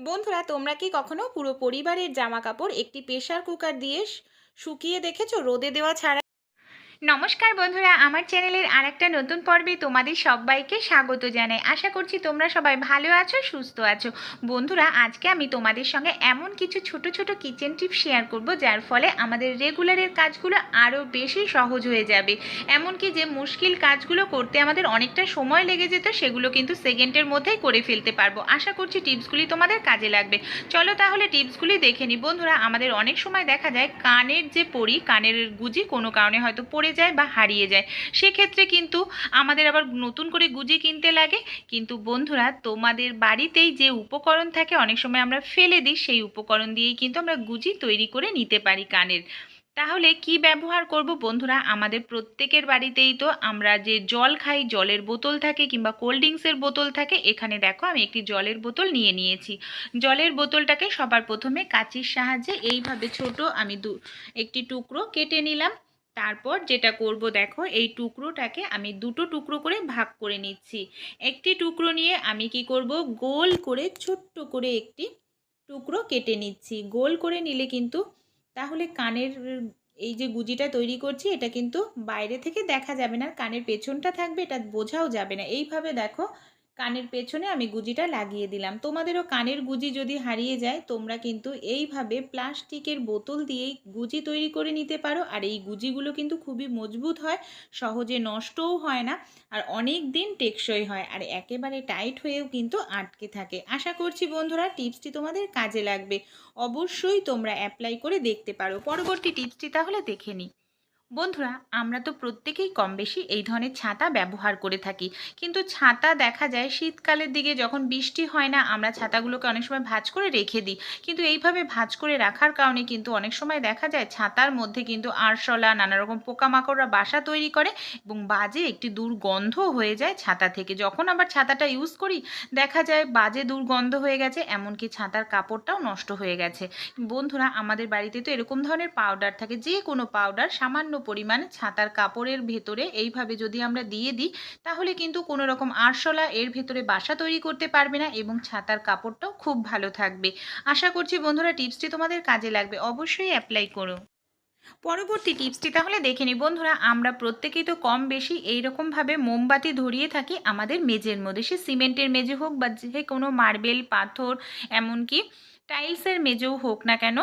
বন্ধুরা, তোমরা কি কখনো পুরো পরিবারের জামা কাপড় একটি প্রেশার কুকার দিয়ে শুকিয়ে দেখেছ? রোদে দেওয়া ছাড়া নমস্কার বন্ধুরা, আমার চ্যানেলের আর একটা নতুন পর্বে তোমাদের সবাইকে স্বাগত জানাই। আশা করছি তোমরা সবাই ভালো আছো, সুস্থ আছো। বন্ধুরা, আজকে আমি তোমাদের সঙ্গে এমন কিছু ছোট ছোট কিচেন টিপ শেয়ার করব, যার ফলে আমাদের রেগুলারের কাজগুলো আরও বেশি সহজ হয়ে যাবে। এমনকি যে মুশকিল কাজগুলো করতে আমাদের অনেকটা সময় লেগে যেত, সেগুলো কিন্তু সেকেন্ডের মধ্যেই করে ফেলতে পারব। আশা করছি টিপসগুলি তোমাদের কাজে লাগবে। চলো তাহলে টিপসগুলি দেখে নিই বন্ধুরা, আমাদের অনেক সময় দেখা যায় কানের যে পরি, কানের গুজি কোনো কারণে হয়তো পড়ে যায় বা হারিয়ে যায়। সেক্ষেত্রে কিন্তু আমাদের আবার নতুন করে গুজি কিনতে লাগে। কিন্তু বন্ধুরা, তোমাদের বাড়িতেই যে উপকরণ থাকে, অনেক সময় আমরা ফেলে দিই, সেই উপকরণ দিয়েই কিন্তু আমরা গুজি তৈরি করে নিতে পারি কানের। তাহলে কি ব্যবহার করব বন্ধুরা? আমাদের প্রত্যেকের বাড়িতেই তো আমরা যে জল খাই, জলের বোতল থাকে কিংবা কোল্ড ড্রিঙ্কসের বোতল থাকে, এখানে দেখো আমি একটি জলের বোতল নিয়ে নিয়েছি। জলের বোতলটাকে সবার প্রথমে কাঁচির সাহায্যে এইভাবে ছোট আমি দু, একটি টুকরো কেটে নিলাম। তারপর যেটা করব দেখো, এই টুকরোটাকে আমি দুটো টুকরো করে ভাগ করে নিচ্ছি। একটি টুকরো নিয়ে আমি কি করব, গোল করে, ছোট্ট করে একটি টুকরো কেটে নিচ্ছি। গোল করে নিলে কিন্তু তাহলে কানের এই যে গুজিটা তৈরি করছি, এটা কিন্তু বাইরে থেকে দেখা যাবে না কানের পেছনটা থাকবে, এটা বোঝাও যাবে না। এইভাবে দেখো কানের পেছনে আমি গুজিটা লাগিয়ে দিলাম। তোমাদেরও কানের গুজি যদি হারিয়ে যায়, তোমরা কিন্তু এইভাবে প্লাস্টিকের বোতল দিয়েই গুজি তৈরি করে নিতে পারো। আর এই গুজিগুলো কিন্তু খুবই মজবুত হয়, সহজে নষ্টও হয় না আর অনেক দিন টেকসই হয় আর একেবারে টাইট হয়েও কিন্তু আটকে থাকে। আশা করছি বন্ধুরা টিপসটি তোমাদের কাজে লাগবে। অবশ্যই তোমরা অ্যাপ্লাই করে দেখতে পারো। পরবর্তী টিপসটি তাহলে দেখে নিই। বন্ধুরা, আমরা তো প্রত্যেকেই কম বেশি এই ধরনের ছাতা ব্যবহার করে থাকি। কিন্তু ছাতা দেখা যায় শীতকালের দিকে যখন বৃষ্টি হয় না, আমরা ছাতাগুলোকে অনেক সময় ভাঁজ করে রেখে দিই। কিন্তু এইভাবে ভাঁজ করে রাখার কারণে কিন্তু অনেক সময় দেখা যায় ছাতার মধ্যে কিন্তু আরশোলা নানা রকম পোকামাকড়রা বাসা তৈরি করে এবং বাজে একটি দুর্গন্ধ হয়ে যায় ছাতা থেকে। যখন আবার ছাতাটা ইউজ করি, দেখা যায় বাজে দুর্গন্ধ হয়ে গেছে, এমনকি ছাতার কাপড়টাও নষ্ট হয়ে গেছে। বন্ধুরা, আমাদের বাড়িতে তো এরকম ধরনের পাউডার থাকে যে কোনো পাউডার সামান্য পরিমাণ ছাতার কাপড়ের ভেতরে এইভাবে যদি আমরা দিয়ে দিই, তাহলে কিন্তু কোনো রকম আরশোলা এর ভেতরে বাসা তৈরি করতে পারবে না এবং ছাতার কাপড়টাও খুব ভালো থাকবে। আশা করছি বন্ধুরা টিপসটি তোমাদের কাজে লাগবে, অবশ্যই অ্যাপ্লাই করো। পরবর্তী টিপসটি তাহলে দেখে নিই। বন্ধুরা, আমরা প্রত্যেকেই তো কম বেশি এইরকমভাবে মোমবাতি ধরিয়ে থাকি আমাদের মেজের মধ্যে। সে সিমেন্টের মেঝে হোক বা যে কোনো মার্বেল, পাথর, এমনকি টাইলসের মেজেও হোক না কেন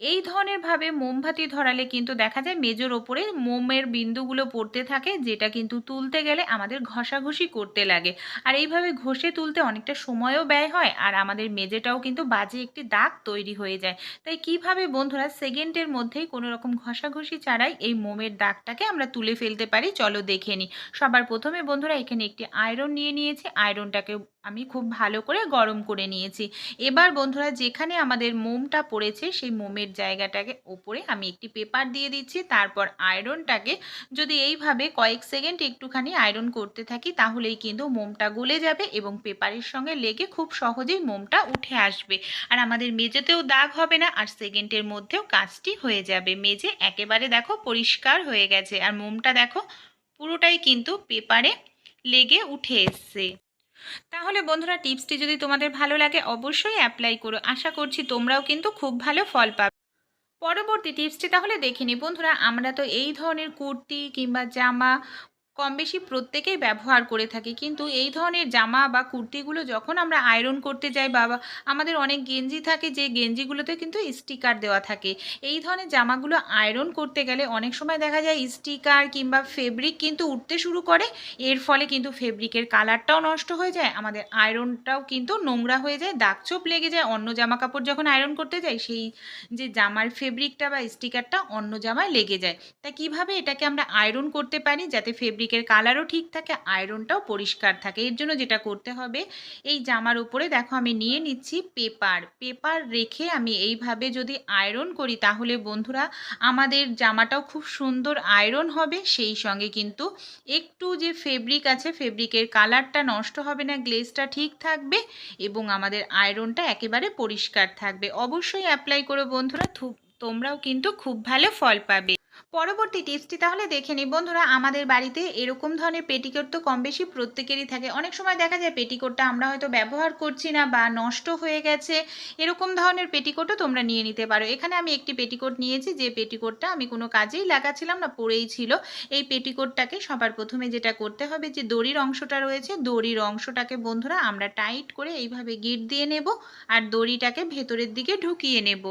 এই ধরনের ভাবে মোমবাতি ধরালে কিন্তু দেখা যায় মেজোর ওপরে মোমের বিন্দুগুলো পড়তে থাকে, যেটা কিন্তু তুলতে গেলে আমাদের ঘষাঘষি করতে লাগে। আর এইভাবে ঘষে তুলতে অনেকটা সময়ও ব্যয় হয়, আর আমাদের মেজেটাও কিন্তু বাজে একটি দাগ তৈরি হয়ে যায়। তাই কীভাবে বন্ধুরা সেকেন্ডের মধ্যেই কোনো রকম ঘষাঘষি ছাড়াই এই মোমের দাগটাকে আমরা তুলে ফেলতে পারি, চলো দেখে নিই। সবার প্রথমে বন্ধুরা এখানে একটি আয়রন নিয়ে নিয়েছি। আয়রনটাকে আমি খুব ভালো করে গরম করে নিয়েছি। এবার বন্ধুরা যেখানে আমাদের মোমটা পড়েছে, সেই মোমের জায়গাটাকে ওপরে আমি একটি পেপার দিয়ে দিচ্ছি। তারপর আয়রনটাকে যদি এইভাবে কয়েক সেকেন্ড একটুখানি আয়রন করতে থাকি, তাহলেই কিন্তু মোমটা গলে যাবে এবং পেপারের সঙ্গে লেগে খুব সহজেই মোমটা উঠে আসবে। আর আমাদের মেঝেতেও দাগ হবে না, আর সেকেন্ডের মধ্যেও কাজটি হয়ে যাবে। মেঝে একেবারে দেখো পরিষ্কার হয়ে গেছে। আর মোমটা দেখো পুরোটাই কিন্তু পেপারে লেগে উঠে এসছে। তাহলে বন্ধুরা টিপসটি যদি তোমাদের ভালো লাগে অবশ্যই অ্যাপ্লাই করো। আশা করছি তোমরাও কিন্তু খুব ভালো ফল পাবে। পরবর্তী টিপসটি তাহলে দেখিনি বন্ধুরা, আমরা তো এই ধরনের কুর্তি কিংবা জামা কম বেশি প্রত্যেকেই ব্যবহার করে থাকি। কিন্তু এই ধরনের জামা বা কুর্তিগুলো যখন আমরা আয়রন করতে যাই বা আমাদের অনেক গেঞ্জি থাকে, যে গেঞ্জিগুলোতে কিন্তু স্টিকার দেওয়া থাকে। এই ধরনের জামাগুলো আয়রন করতে গেলে অনেক সময় দেখা যায় স্টিকার কিংবা ফেব্রিক কিন্তু উঠতে শুরু করে। এর ফলে কিন্তু ফেব্রিকের কালারটাও নষ্ট হয়ে যায়, আমাদের আয়রনটাও কিন্তু নোংরা হয়ে যায়, দাগছোপ লেগে যায়। অন্য জামা কাপড় যখন আয়রন করতে যাই, সেই যে জামার ফেব্রিকটা বা স্টিকারটা অন্য জামায় লেগে যায়। তা কীভাবে এটাকে আমরা আয়রন করতে পারি যাতে ফেব্রিকের কালারও ঠিক থাকে, আয়রনটাও পরিষ্কার থাকে। এর জন্য যেটা করতে হবে, এই জামার উপরে দেখো আমি নিয়ে নিচ্ছি পেপার। পেপার রেখে আমি এইভাবে যদি আয়রন করি, তাহলে বন্ধুরা আমাদের জামাটাও খুব সুন্দর আয়রন হবে। সেই সঙ্গে কিন্তু একটু যে ফেব্রিক আছে, ফেব্রিকের কালারটা নষ্ট হবে না, গ্লেজটা ঠিক থাকবে এবং আমাদের আয়রনটা একেবারে পরিষ্কার থাকবে। অবশ্যই অ্যাপ্লাই করো বন্ধুরা তোমরাও কিন্তু খুব ভালো ফল পাবে। পরবর্তী টিপসটি তাহলে দেখে নিই। বন্ধুরা, আমাদের বাড়িতে এরকম ধরনের পেটিকোট তো কম বেশি প্রত্যেকেরই থাকে। অনেক সময় দেখা যায় পেটিকোটটা আমরা হয়তো ব্যবহার করছি না বা নষ্ট হয়ে গেছে। এরকম ধরনের পেটিকোটও তোমরা নিয়ে নিতে পারো। এখানে আমি একটি পেটিকোট নিয়েছি, যে পেটিকোটটা আমি কোনো কাজেই লাগাচ্ছিলাম না, পরেই ছিল। এই পেটিকোটটাকে সবার প্রথমে যেটা করতে হবে, যে দড়ির অংশটা রয়েছে, দড়ির অংশটাকে বন্ধুরা আমরা টাইট করে এইভাবে গিট দিয়ে নেব আর দড়িটাকে ভেতরের দিকে ঢুকিয়ে নেব।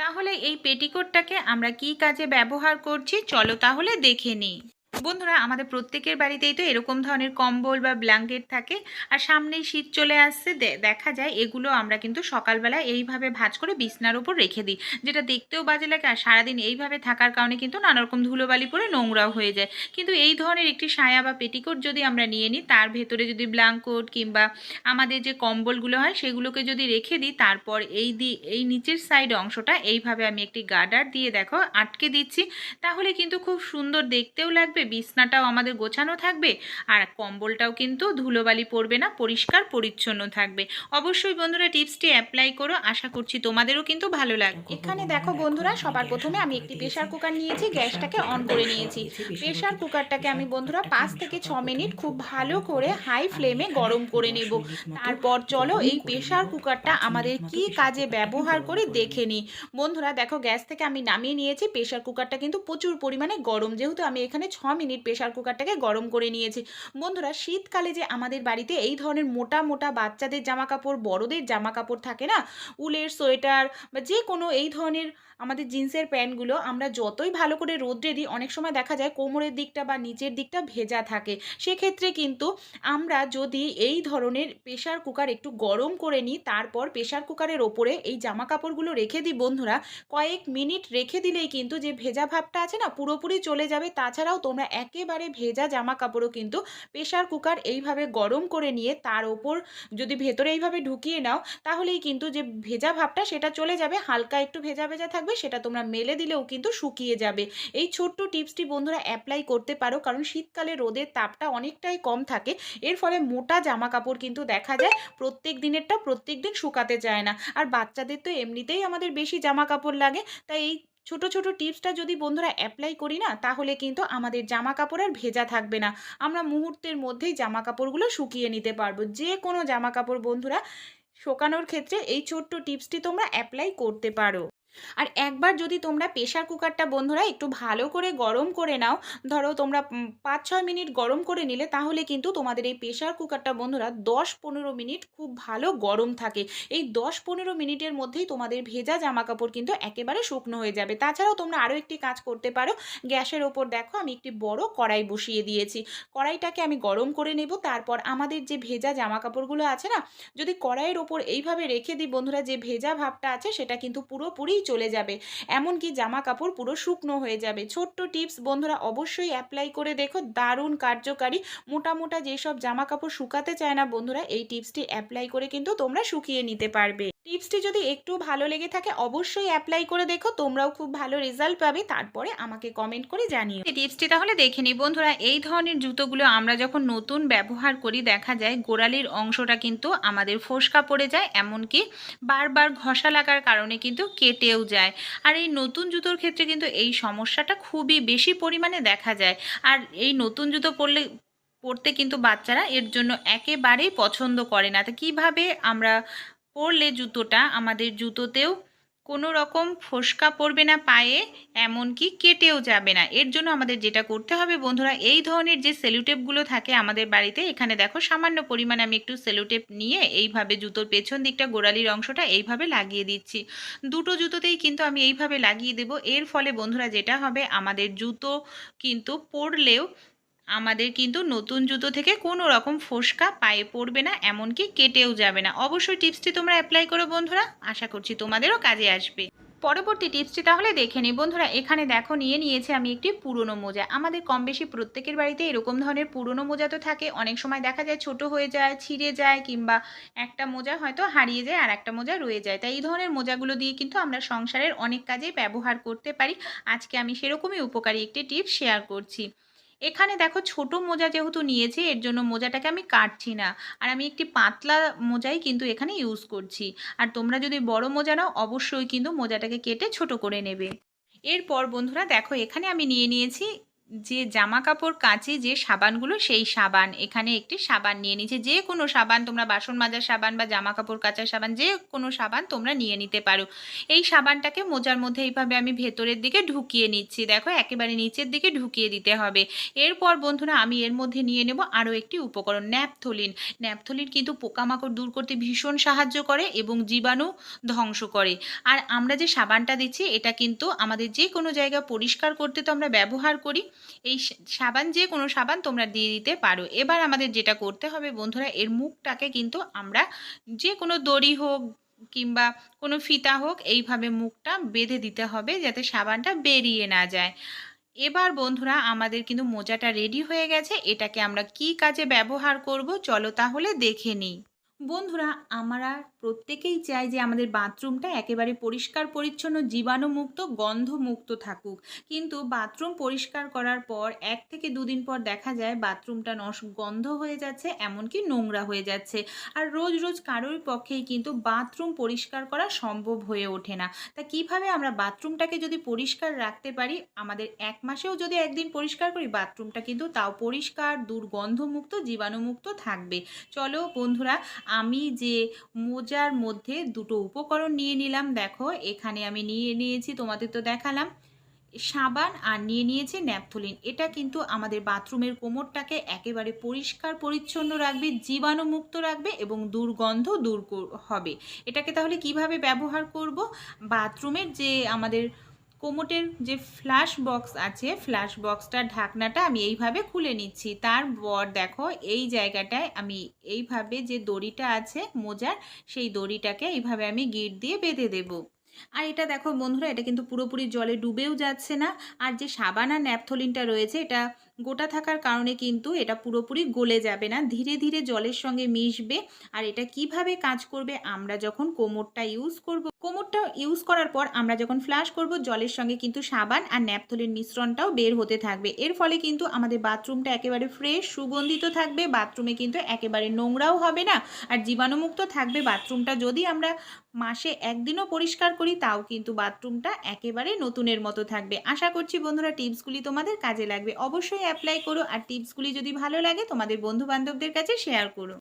তাহলে এই পেটিকোটটাকে আমরা কি কাজে ব্যবহার করছি? চলো তাহলে দেখে নিই। বন্ধুরা, আমাদের প্রত্যেকের বাড়িতেই তো এরকম ধরনের কম্বল বা ব্ল্যাঙ্কেট থাকে। আর সামনেই শীত চলে আসছে দেখা যায় এগুলো আমরা কিন্তু সকালবেলা এইভাবে ভাঁজ করে বিছনার উপর রেখে দিই। যেটা দেখতেও বাজে লাগে, আর সারাদিন এইভাবে থাকার কারণে কিন্তু নানারকম ধুলোবালি পরে নোংরাও হয়ে যায়। কিন্তু এই ধরনের একটি সায়া বা পেটিকোট যদি আমরা নিয়ে নিই, তার ভেতরে যদি ব্ল্যাঙ্কোট কিংবা আমাদের যে কম্বলগুলো হয়, সেগুলোকে যদি রেখে দিই, তারপর এই দি, এই নিচের সাইড অংশটা এইভাবে আমি একটি গার্ডার দিয়ে দেখো, আটকে দিচ্ছি। তাহলে কিন্তু খুব সুন্দর দেখতেও লাগবে বিছনাটাও আমাদের গোছানো থাকবে, আর কম্বলটাও কিন্তু ধুলোবালি পড়বে না, পরিষ্কার, পরিচ্ছন্ন থাকবে। অবশ্যই বন্ধুরা টিপসটি অ্যাপ্লাই করো, আশা করছি তোমাদেরও কিন্তু ভালো লাগবে। এখানে দেখো বন্ধুরা, সবার প্রথমে আমি একটি প্রেসার কুকার নিয়েছি, গ্যাসটাকে অন করে নিয়েছি। প্রেসার কুকারটাকে আমি বন্ধুরা পাঁচ থেকে ছ মিনিট খুব ভালো করে হাই ফ্লেমে গরম করে নেব। তারপর চলো এই প্রেশার কুকারটা আমাদের কি কাজে ব্যবহার করে দেখে নিই। বন্ধুরা দেখো গ্যাস থেকে আমি নামিয়ে নিয়েছি প্রেসার কুকারটা কিন্তু প্রচুর পরিমাণে গরম, যেহেতু আমি এখানে ছ মিনিট প্রেসার কুকারটাকে গরম করে নিয়েছি। বন্ধুরা, শীতকালে যে আমাদের বাড়িতে এই ধরনের মোটা মোটা বাচ্চাদের জামা কাপড় বড়দের জামা কাপড় থাকে না, উলের সোয়েটার বা যে কোনো এই ধরনের আমাদের জিন্সের প্যান্টগুলো আমরা যতই ভালো করে রোদ্রে দিই, অনেক সময় দেখা যায় কোমরের দিকটা বা নিচের দিকটা ভেজা থাকে। সেক্ষেত্রে কিন্তু আমরা যদি এই ধরনের প্রেশার কুকার একটু গরম করে নিই, তারপর প্রেশার কুকারের ওপরে এই জামা কাপড়গুলো রেখে দিই বন্ধুরা, কয়েক মিনিট রেখে দিলেই কিন্তু যে ভেজা ভাবটা আছে না, পুরোপুরি চলে যাবে। তাছাড়াও তোমরা একেবারে ভেজা জামা কাপড়ও কিন্তু প্রেশার কুকার এইভাবে গরম করে নিয়ে তার ওপর যদি ভেতরে এইভাবে ঢুকিয়ে নাও, তাহলেই কিন্তু যে ভেজা ভাবটা সেটা চলে যাবে, হালকা একটু ভেজা ভেজা থাকবে, সেটা তোমরা মেলে দিলেও কিন্তু শুকিয়ে যাবে। এই ছোট্ট টিপসটি বন্ধুরা অ্যাপ্লাই করতে পারো, কারণ শীতকালে রোদের তাপটা অনেকটাই কম থাকে। এর ফলে মোটা জামা কাপড় কিন্তু দেখা যায়, প্রত্যেক দিনেরটা প্রত্যেক দিন শুকাতে চায় না। আর বাচ্চাদের তো এমনিতেই আমাদের বেশি জামা কাপড় লাগে, তাই এই ছোট ছোট টিপসটা যদি বন্ধুরা অ্যাপ্লাই করি না, তাহলে কিন্তু আমাদের জামা কাপড় আর ভেজা থাকবে না। আমরা মুহূর্তের মধ্যেই জামা কাপড়গুলো শুকিয়ে নিতে পারব। যে কোনো জামা কাপড় বন্ধুরা, শোকানোর ক্ষেত্রে এই ছোট্ট টিপসটি তোমরা অ্যাপ্লাই করতে পারো। আর একবার যদি তোমরা প্রেশার কুকারটা বন্ধুরা একটু ভালো করে গরম করে নাও, ধরো তোমরা পাঁচ ছয় মিনিট গরম করে নিলে, তাহলে কিন্তু তোমাদের এই প্রেশার কুকারটা বন্ধুরা দশ পনেরো মিনিট খুব ভালো গরম থাকে। এই দশ পনেরো মিনিটের মধ্যেই তোমাদের ভেজা জামা কাপড় কিন্তু একেবারে শুকনো হয়ে যাবে। তাছাড়াও তোমরা আরও একটি কাজ করতে পারো, গ্যাসের ওপর দেখো আমি একটি বড় কড়াই বসিয়ে দিয়েছি। কড়াইটাকে আমি গরম করে নেব, তারপর আমাদের যে ভেজা জামা কাপড়গুলো আছে না, যদি কড়াইয়ের ওপর এইভাবে রেখে দিই বন্ধুরা, যে ভেজা ভাবটা আছে সেটা কিন্তু পুরোপুরি চলে যাবে। এমনকি জামা কাপড় পুরো শুকনো হয়ে যাবে। ছোট্ট টিপস বন্ধুরা, অবশ্যই অ্যাপ্লাই করে দেখো। দারুণ কার্যকারী। মোটা মোটা যেসব জামা কাপড় শুকাতে চায় না বন্ধুরা, এই টিপসটি অ্যাপ্লাই করে কিন্তু তোমরা শুকিয়ে নিতে পারবে। টিপসটি যদি একটু ভালো লেগে থাকে, অবশ্যই অ্যাপ্লাই করে দেখো। তোমরাও খুব ভালো রেজাল্ট পাবে। তারপরে আমাকে কমেন্ট করে জানিও। এই টিপসটি তাহলে দেখে নিই। বন্ধুরা, এই ধরনের জুতোগুলো আমরা যখন নতুন ব্যবহার করি, দেখা যায় গোড়ালির অংশটা কিন্তু আমাদের ফোসকা পড়ে যায়, এমনকি বারবার ঘষা লাগার কারণে কিন্তু কেটেও যায়। আর এই নতুন জুতোর ক্ষেত্রে কিন্তু এই সমস্যাটা খুবই বেশি পরিমাণে দেখা যায়। আর এই নতুন জুতো পরলে, পরতে কিন্তু বাচ্চারা এর জন্য একেবারেই পছন্দ করে না। তো কীভাবে আমরা পরলে জুতোটা আমাদের জুতোতেও কোনো রকম ফোসকা পড়বে না পায়ে, এমনকি কেটেও যাবে না। এর জন্য আমাদের যেটা করতে হবে বন্ধুরা, এই ধরনের যে সেলুটেপগুলো থাকে আমাদের বাড়িতে, এখানে দেখো সামান্য পরিমাণে আমি একটু সেলুটেপ নিয়ে এইভাবে জুতোর পেছন দিকটা, গোড়ালির অংশটা এইভাবে লাগিয়ে দিচ্ছি। দুটো জুতোতেই কিন্তু আমি এইভাবে লাগিয়ে দেব। এর ফলে বন্ধুরা যেটা হবে, আমাদের জুতো কিন্তু পরলেও আমাদের কিন্তু নতুন জুতো থেকে কোনো রকম ফোসকা পায়ে পড়বে না, এমনকি কেটেও যাবে না। অবশ্যই টিপসটি তোমরা অ্যাপ্লাই করো বন্ধুরা, আশা করছি তোমাদেরও কাজে আসবে। পরবর্তী টিপসটি তাহলে দেখে নিই। বন্ধুরা, এখানে দেখো, নিয়ে নিয়েছে আমি একটি পুরনো মোজা। আমাদের কম বেশি প্রত্যেকের বাড়িতে এরকম ধরনের পুরনো মোজা তো থাকে। অনেক সময় দেখা যায় ছোট হয়ে যায়, ছিঁড়ে যায়, কিংবা একটা মোজা হয়তো হারিয়ে যায় আর একটা মোজা রয়ে যায়। তাই এই ধরনের মোজাগুলো দিয়ে কিন্তু আমরা সংসারের অনেক কাজেই ব্যবহার করতে পারি। আজকে আমি সেরকমই উপকারী একটি টিপস শেয়ার করছি। এখানে দেখো ছোট মোজা যেহেতু নিয়েছি, এর জন্য মোজাটাকে আমি কাটছি না। আর আমি একটি পাতলা মোজাই কিন্তু এখানে ইউজ করছি। আর তোমরা যদি বড় মোজা নাও, অবশ্যই কিন্তু মোজাটাকে কেটে ছোট করে নেবে। এরপর বন্ধুরা দেখো, এখানে আমি নিয়ে নিয়েছি যে জামা কাপড় কাচে, যে সাবানগুলো সেই সাবান। এখানে একটি সাবান নিয়ে নিচ্ছে যে কোনো সাবান, তোমরা বাসন মাজার সাবান বা জামা কাপড় কাচার সাবান, যে কোনো সাবান তোমরা নিয়ে নিতে পারো। এই সাবানটাকে মোজার মধ্যে এইভাবে আমি ভেতরের দিকে ঢুকিয়ে নিচ্ছি। দেখো, একেবারে নিচের দিকে ঢুকিয়ে দিতে হবে। এরপর বন্ধুরা, আমি এর মধ্যে নিয়ে নেব আরও একটি উপকরণ, ন্যাপথলিন। ন্যাপথলিন কিন্তু পোকামাকড় দূর করতে ভীষণ সাহায্য করে এবং জীবাণু ধ্বংস করে। আর আমরা যে সাবানটা দিচ্ছি, এটা কিন্তু আমাদের যে কোনো জায়গা পরিষ্কার করতে তো আমরা ব্যবহার করি। এই সাবান যে কোনো সাবান তোমরা দিয়ে দিতে পারো। এবার আমাদের যেটা করতে হবে বন্ধুরা, এর মুখটাকে কিন্তু আমরা যে কোনো দড়ি হোক কিংবা কোনো ফিতা হোক, এইভাবে মুখটা বেঁধে দিতে হবে যাতে সাবানটা বেরিয়ে না যায়। এবার বন্ধুরা, আমাদের কিন্তু মোজাটা রেডি হয়ে গেছে। এটাকে আমরা কি কাজে ব্যবহার করব চলো তাহলে দেখে নিই। বন্ধুরা, আমরা প্রত্যেকেই চাই যে আমাদের বাথরুমটা একেবারে পরিষ্কার, পরিচ্ছন্ন, জীবাণুমুক্ত, গন্ধমুক্ত থাকুক। কিন্তু বাথরুম পরিষ্কার করার পর এক থেকে দুদিন পর দেখা যায় বাথরুমটা নস, গন্ধ হয়ে যাচ্ছে, এমনকি নোংরা হয়ে যাচ্ছে। আর রোজ রোজ কারোর পক্ষেই কিন্তু বাথরুম পরিষ্কার করা সম্ভব হয়ে ওঠে না। তা কীভাবে আমরা বাথরুমটাকে যদি পরিষ্কার রাখতে পারি? আমাদের এক মাসেও যদি একদিন পরিষ্কার করি, বাথরুমটা কিন্তু তাও পরিষ্কার, দুর্গন্ধমুক্ত, জীবাণুমুক্ত থাকবে। চলো বন্ধুরা আমি যে মোজার মধ্যে দুটো উপকরণ নিয়ে নিলাম, দেখো, এখানে আমি নিয়ে নিয়েছি, তোমাদের তো দেখালাম, সাবান আর নিয়ে নিয়েছে ন্যাপথলিন। এটা কিন্তু আমাদের বাথরুমের কোমরটাকে একেবারে পরিষ্কার, পরিচ্ছন্ন রাখবে, জীবাণুমুক্ত রাখবে এবং দুর্গন্ধ দূর হবে। এটাকে তাহলে কীভাবে ব্যবহার করব? বাথরুমের যে আমাদের কোমোটের যে ফ্ল্যাশ বক্স আছে ফ্ল্যাশ বক্সটার ঢাকনাটা আমি এইভাবে খুলে নিচ্ছি। তারপর দেখো, এই জায়গাটায় আমি এইভাবে যে দড়িটা আছে মোজার, সেই দড়িটাকে এইভাবে আমি গিট দিয়ে বেঁধে দেবো। আর এটা দেখো বন্ধুরা, এটা কিন্তু পুরোপুরি জলে ডুবেও যাচ্ছে না। আর যে সাবান আর ন্যাপথলিনটা রয়েছে, এটা গোটা থাকার কারণে কিন্তু এটা পুরোপুরি গলে যাবে না। ধীরে ধীরে জলের সঙ্গে মিশবে আর এটা কীভাবে কাজ করবে আমরা যখন কোমরটা ইউজ করব, কোমরটা ইউজ করার পর আমরা যখন ফ্লাশ করব, জলের সঙ্গে কিন্তু সাবান আর ন্যাপথলিন মিশ্রণটাও বের হতে থাকবে। এর ফলে কিন্তু আমাদের বাথরুমটা একেবারে ফ্রেশ সুগন্ধিত থাকবে বাথরুমে কিন্তু একেবারে নোংরাও হবে না আর জীবাণুমুক্ত থাকবে। বাথরুমটা যদি আমরা মাসে একদিনও পরিষ্কার করি, তাও কিন্তু বাথরুমটা একেবারে নতুনের মতো থাকবে। আশা করছি বন্ধুরা টিপসগুলি তোমাদের কাজে লাগবে। অ্যাপ্লাই করো আর টিপসগুলি যদি ভালো লাগে তোমাদের বন্ধু বান্ধবদের কাছে শেয়ার করো।